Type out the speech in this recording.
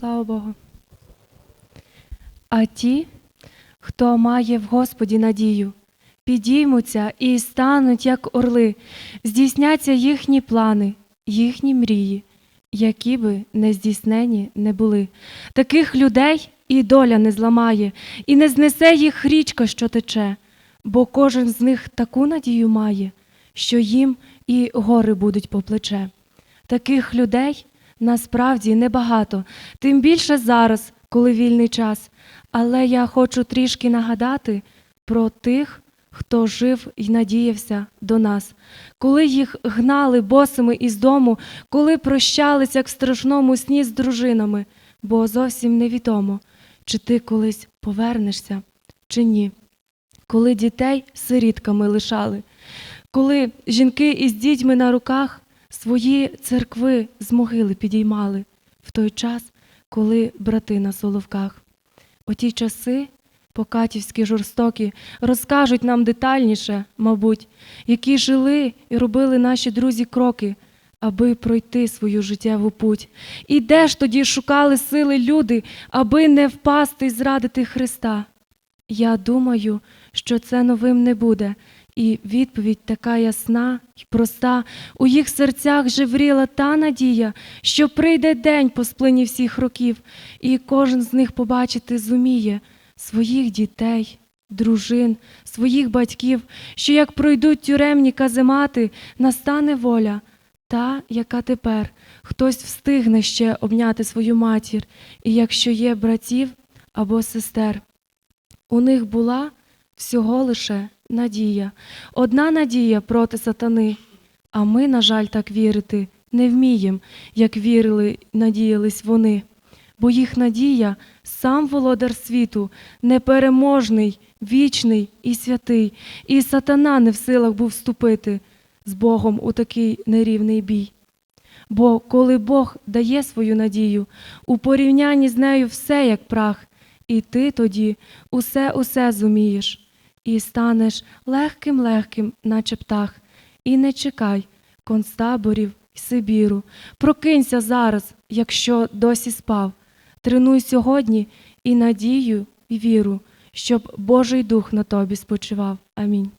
Слава Богу. А ті, хто має в Господі надію, підіймуться і стануть, як орли, здійсняться їхні плани, їхні мрії, які би не здійснені не були. Таких людей і доля не зламає, і не знесе їх річка, що тече, бо кожен з них таку надію має, що їм і гори будуть по плече. Таких людей насправді небагато, тим більше зараз, коли вільний час. Але я хочу трішки нагадати про тих, хто жив і надіявся до нас, коли їх гнали босими із дому, коли прощались, як в страшному сні з дружинами, бо зовсім невідомо, чи ти колись повернешся, чи ні. Коли дітей сирітками лишали, коли жінки із дітьми на руках свої церкви з могили підіймали в той час, коли брати на соловках. Оті часи, покатівські жорстокі, розкажуть нам детальніше, мабуть, які жили і робили наші друзі кроки, аби пройти свою життєву путь. І де ж тоді шукали сили люди, аби не впасти і зрадити Христа? Я думаю, що це новим не буде. І відповідь така ясна й проста. У їх серцях жевріла та надія, що прийде день по сплині всіх років, і кожен з них побачити зуміє своїх дітей, дружин, своїх батьків, що як пройдуть тюремні каземати, настане воля, та, яка тепер хтось встигне ще обняти свою матір, і якщо є братів або сестер. У них була всього лише надія, одна надія проти сатани. А ми, на жаль, так вірити не вміємо, як вірили, надіялись вони. Бо їх надія сам володар світу, непереможний, вічний і святий, і сатана не в силах був вступити з Богом у такий нерівний бій. Бо коли Бог дає свою надію, у порівнянні з нею все як прах, і ти тоді усе усе зумієш, і станеш легким легким, наче птах, і не чекай концтаборів й Сибіру. Прокинься зараз, якщо досі спав. Тренуй сьогодні і надію, і віру, щоб Божий дух на тобі спочивав. Амінь.